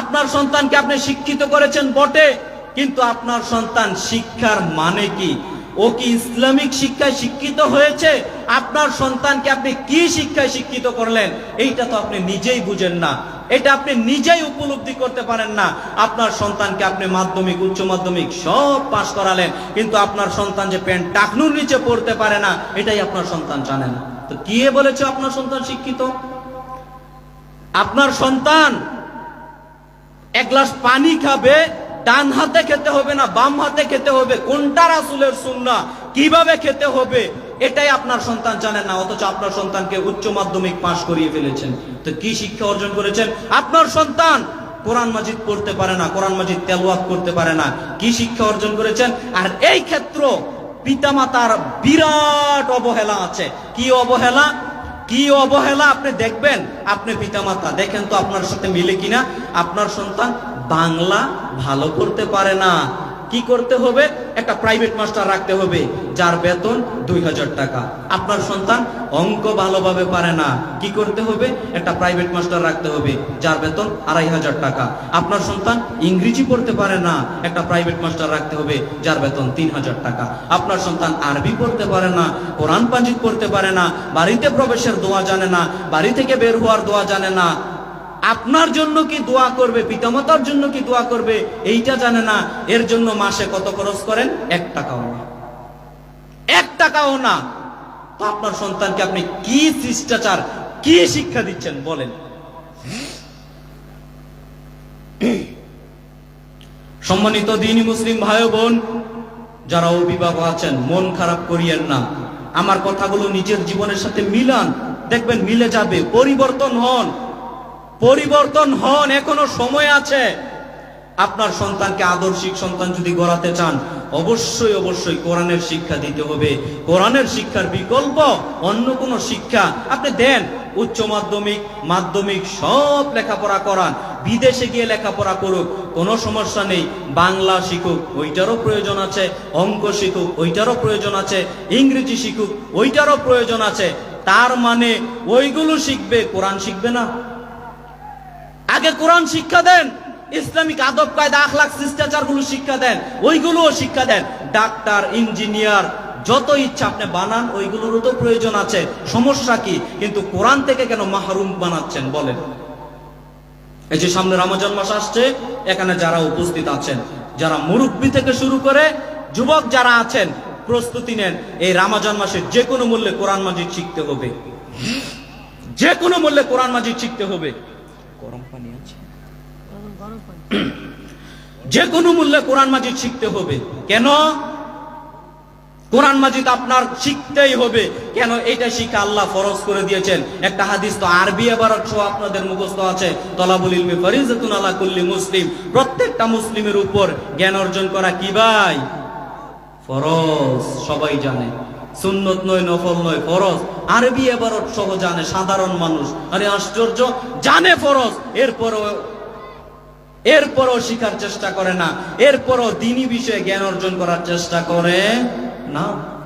আপনার সন্তানকে আপনি শিক্ষিত করেছেন বটে, কিন্তু আপনার সন্তান শিক্ষার মানে কি? ও কি ইসলামিক শিক্ষায় শিক্ষিত হয়েছে? আপনার সন্তানকে আপনি কি শিক্ষায় শিক্ষিত করলেন? এইটা তো আপনি নিজেই বুঝেন না। এটা আপনি নিজেই উপলব্ধি করতে পারেন না। আপনার সন্তানকে আপনি মাধ্যমিক, উচ্চ মাধ্যমিক সব পাশ করালেন, কিন্তু আপনার সন্তান যে প্যান্ট টাকনুর নিচে পড়তে পারে না, এটাই আপনার সন্তান জানে না। তো কি বলেছে আপনার সন্তান শিক্ষিত? আপনার সন্তান এক গ্লাস পানি খাবে, ডান হাতে খেতে হবে না, বাম হাতে খেতে হবে। কোনটা রাসুলের সুন্না কীভাবে খেতে হবে? এটাই আপনার সন্তান জানেন না, অথচ আপনার সন্তানকে উচ্চ মাধ্যমিক পাশ করিয়ে ফেলেছেন। তো কি শিক্ষা অর্জন করেছেন? আপনার সন্তান কোরআন মাজিদ পড়তে পারে না, কোরআন মাজিদ তেলওয়াত করতে পারে না। কি শিক্ষা অর্জন করেছেন? আর এই ক্ষেত্র পিতামাতার বিরাট অবহেলা আছে। কি অবহেলা? কি অবহেলা আপনি দেখবেন? আপনি পিতামাতা, দেখেন তো আপনার সাথে মিলে কিনা? আপনার সন্তান বাংলা ভালো করতে পারে না। কি করতে হবে? একটা প্রাইভেট মাস্টার রাখতে হবে, যার বেতন দুই হাজার টাকা। আপনার সন্তান অঙ্ক ভালোভাবে পারে না, কি করতে হবে? একটা প্রাইভেট মাস্টার রাখতে হবে, যার বেতন আড়াই হাজার টাকা। আপনার সন্তান ইংরেজি পড়তে পারে না, একটা প্রাইভেট মাস্টার রাখতে হবে, যার বেতন তিন হাজার টাকা। আপনার সন্তান আরবি পড়তে পারে না, কোরআন পাঞ্জিত পড়তে পারে না, বাড়িতে প্রবেশের দোয়া জানে না, বাড়ি থেকে বের হওয়ার দোয়া জানে না আপনার জন্য কি দোয়া করবে, পিতামাতার জন্য কি দোয়া করবে, এইটা জানে না। এর জন্য মাসে কত খরচ করেন? এক টাকাও না। এক টাকাও না। তো আপনার সন্তানকে আপনি কি শিষ্টাচার, কি শিক্ষা দিচ্ছেন বলেন। সম্মানিত দিনী মুসলিম ভাই বোন, যারা অভিভাবক আছেন, মন খারাপ করিয়েন না। আমার কথাগুলো নিজের জীবনের সাথে মিলান। দেখবেন মিলে যাবে, পরিবর্তন হন। পরিবর্তন হন, এখনও সময় আছে। আপনার সন্তানকে আদর্শিক সন্তান যদি গড়াতে চান, অবশ্যই অবশ্যই কোরআনের শিক্ষা দিতে হবে। কোরআনের শিক্ষার বিকল্প অন্য কোনো শিক্ষা। আপনি দেন, উচ্চ মাধ্যমিক মাধ্যমিক সব লেখাপড়া করান। বিদেশে গিয়ে লেখাপড়া করুক, কোনো সমস্যা নেই। বাংলা শিখুক, ওইটারও প্রয়োজন আছে। অঙ্ক শিখুক, ওইটারও প্রয়োজন আছে। ইংরেজি শিখুক, ওইটারও প্রয়োজন আছে। তার মানে ওইগুলো শিখবে, কোরআন শিখবে না। আগে কোরআন শিক্ষা দেন, ইসলামিক আদব, কায়দা, আখলাক শিষ্টাচারগুলো শিক্ষা দেন, ওইগুলোও শিক্ষা দেন। ডাক্তার, ইঞ্জিনিয়ার যত ইচ্ছা আপনি বানান, ওইগুলোরও তো প্রয়োজন আছে। সমস্যা কি? কিন্তু কোরআন থেকে কেন মাহরুম বানাচ্ছেন বলেন? এই যে সামনে রমজান মাস আসছে, এখানে যারা উপস্থিত আছেন, যারা মুরব্বী থেকে শুরু করে যুবক যারা আছেন, প্রস্তুতি নেন। এই রামাজান মাসে যে কোনো মূল্যে কোরআন মাজিদ শিখতে হবে। যে কোনো মূল্যে কোরআন মাজিদ শিখতে হবে। গরম পানি আছে? যে কোনো মূল্যে কোরআন মাজিদ শিখতে হবে। কেন? কোরআন মাজিদ আপনার শিখতেই হবে। কেন? এটা শিখা আল্লাহ ফরজ করে দিয়েছেন। একটা হাদিস তো আরবি এবার আপনাদের মুখস্থ আছে। তলাবুল ইলমি ফরিজাতুন আলা কুল্লি মুসলিম। প্রত্যেকটা মুসলিমের উপর জ্ঞান অর্জন করা কি ভাই? ফরজ সবাই জানে। সুন্নত নয়, নফল নয়, ফরজ। আরবি এবারত সহ জানে, সাধারণ মানুষ। আরে আশ্চর্য, জানে ফরজ। এরপরও এরপরও শিখার চেষ্টা করে না। এরপরও দিনী বিষয়ে জ্ঞান অর্জন করার চেষ্টা করে না।